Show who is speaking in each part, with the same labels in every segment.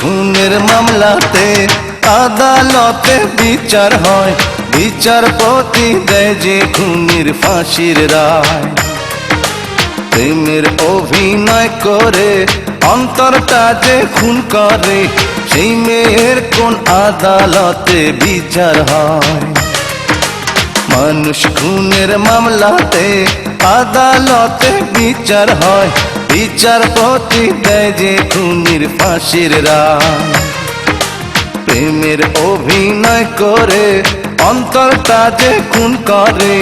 Speaker 1: খুনের মামলাতে আদালতে বিচার হয়। বিচারপতি দেয় যে খুনির ফাঁসির রায়। প্রেমের অভিনয় করে অন্তরটা যে খুন করে, সেই মেয়ের কোন আদালতে বিচার হয়? মানুষ খুনের মামলাতে আদালতে বিচার হয়। বিচারপতি দেয় যে খুনির ফাঁসির রায়। প্রেমের অভিনয় করে অন্তরটা যে খুন করে,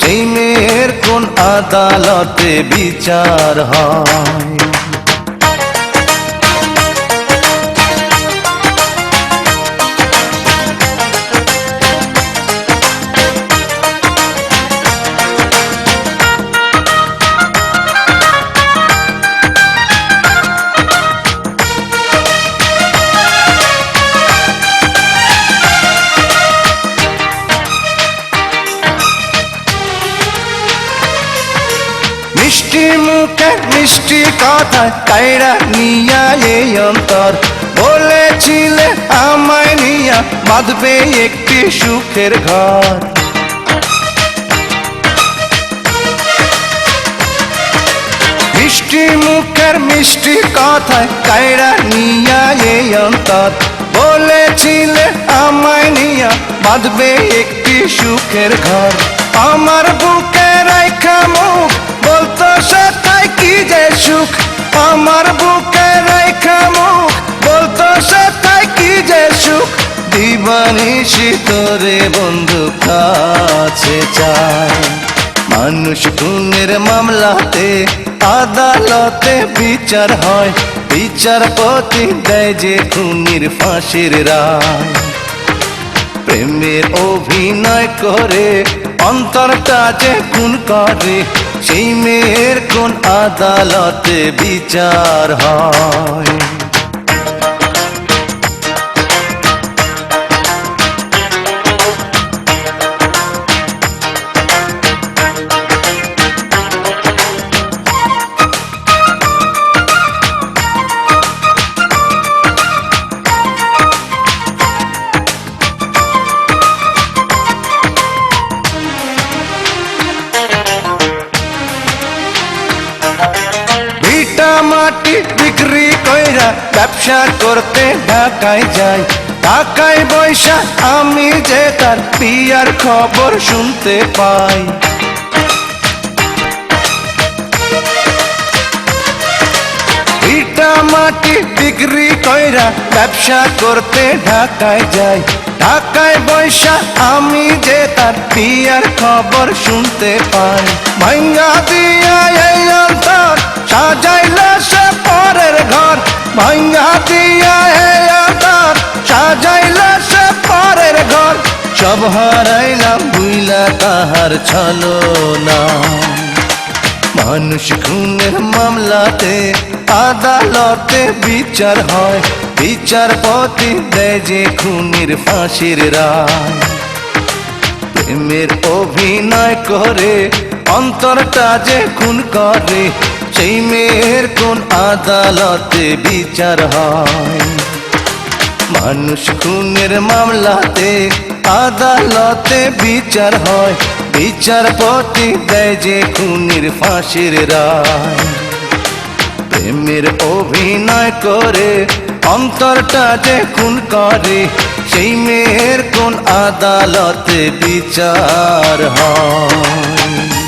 Speaker 1: সেই মেয়ের কোন আদালতে বিচার হয়? মিষ্টি মুখে মিষ্টি কথা কাইরা নিয়া এই অন্তর। বলেছিলে আমায় নিয়া বাঁধবে একটি সুখের ঘর। মিষ্টি মুখের মিষ্টি কথায় কাইরা নিয়া এই অন্তর। বলেছিলে আমায় নিয়া বাঁধবে একটি সুখের ঘর। আমার বুকে রাইখা মুখ, বলতো সেটাই কি যে সুখ? আমার বুকে রাইখা মুখ, বলতো সেটাই কি যে সুখ? বন্ধু কাছে মানুষ খুনের মামলাতে আদালতে বিচার হয়। বিচারপতি দেয় যে খুনির ফাঁসির রায়। প্রেমের অভিনয় করে অন্তরটা যে খুন করে সেই মেয়ের কোন আদালতে বিচার হয়? বিক্রি কইরা ব্যবসা করতে ঢাকায় যাই। ঢাকায় বৈশা আমি যে তার পিয়ার খবর শুনতে পাই। মাটি বিক্রি কইরা ব্যবসা করতে ঢাকায় যাই। ঢাকায় বৈশা আমি যে তার পিয়ার খবর শুনতে পাই। ভাঙ্গা দিয়া ভাঙ্গা দিয়া এই অন্তর সাজাইল সে পরের ঘর। সব হারাইলাম, বুইলা তাহার ছলো না মানুষ খুনের মামলাতে আদালতে বিচার হয়। বিচারপতি দেয় যে খুনির ফাঁসির রায়। প্রেমের অভিনয় করে, অন্তরটা যে খুন করে সেই মেয়ের কোন আদালতে বিচার হয়? মানুষ খুনের মামলাতে আদালতে বিচার হয়। বিচারপতি দেয় যে খুনির ফাঁসির রায়। প্রেমের অভিনয় করে অন্তরটা যে খুন করে, সেই মেয়ের কোন আদালতে বিচার হয়?